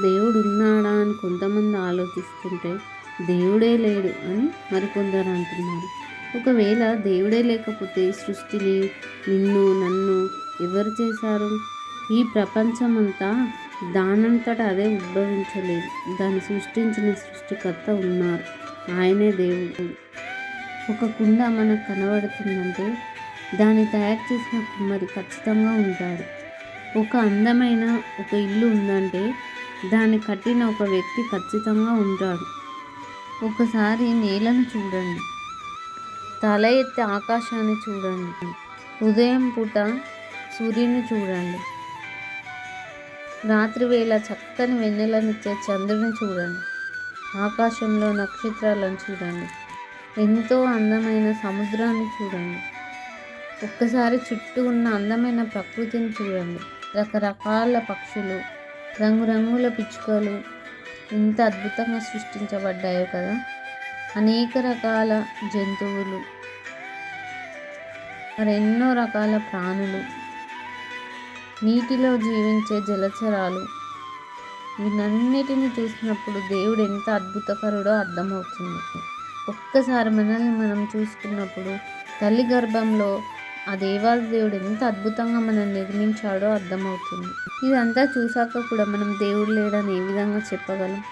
దేవుడు ఉన్నాడా అని కొంతమంది ఆలోచిస్తుంటే దేవుడే లేడు అని మరికొందరు అంటున్నారు. ఒకవేళ దేవుడే లేకపోతే సృష్టిని నిన్ను నన్ను ఎవరు చేశారు? ఈ ప్రపంచమంతా దానంతట అదే ఉద్భవించలేదు. దాన్ని సృష్టించిన సృష్టికర్త ఉన్నారు. ఆయనే దేవుడు. ఒక కుండ మనకు కనబడుతుందంటే దాన్ని తయారు చేసిన కుమ్మరి ఖచ్చితంగా ఉంటాడు. ఒక అందమైన ఒక ఇల్లు ఉందంటే దాన్ని కట్టిన ఒక వ్యక్తి ఖచ్చితంగా ఉంటాడు. ఒకసారి నేలను చూడండి. తల ఎత్తి ఆకాశాన్ని చూడండి. ఉదయం పూట సూర్యుని చూడండి. రాత్రి వేళ చక్కని వెన్నెలనిచ్చే చంద్రుని చూడండి. ఆకాశంలో నక్షత్రాలను చూడండి. ఎంతో అందమైన సముద్రాన్ని చూడండి. ఒక్కసారి చుట్టూ ఉన్న అందమైన ప్రకృతిని చూడండి. రకరకాల పక్షులు రంగురంగుల పిచ్చుకలు ఎంత అద్భుతంగా సృష్టించబడ్డాయో కదా? అనేక రకాల జంతువులు మరెన్నో రకాల ప్రాణులు నీటిలో జీవించే జలచరాలు వీటన్నిటిని చూసినప్పుడు దేవుడు ఎంత అద్భుతకరుడో అర్థమవుతుంది. ఒక్కసారి మనల్ని మనం చూసుకున్నప్పుడు తల్లి గర్భంలో ఆ దేవాది దేవుడు ఎంత అద్భుతంగా మనం నిర్మించాడో అర్థమవుతుంది. ఇదంతా చూసాక కూడా మనం దేవుడు లేడని ఏ విధంగా చెప్పగలం?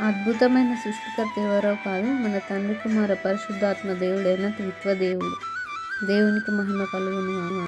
అద్భుతమైన సృష్టికర్త ఎవరో కాదు మన తండ్రి కుమార పరిశుద్ధాత్మ దేవుడైన త్రిత్వ దేవుడు దేవునికి మహిమ కలుగును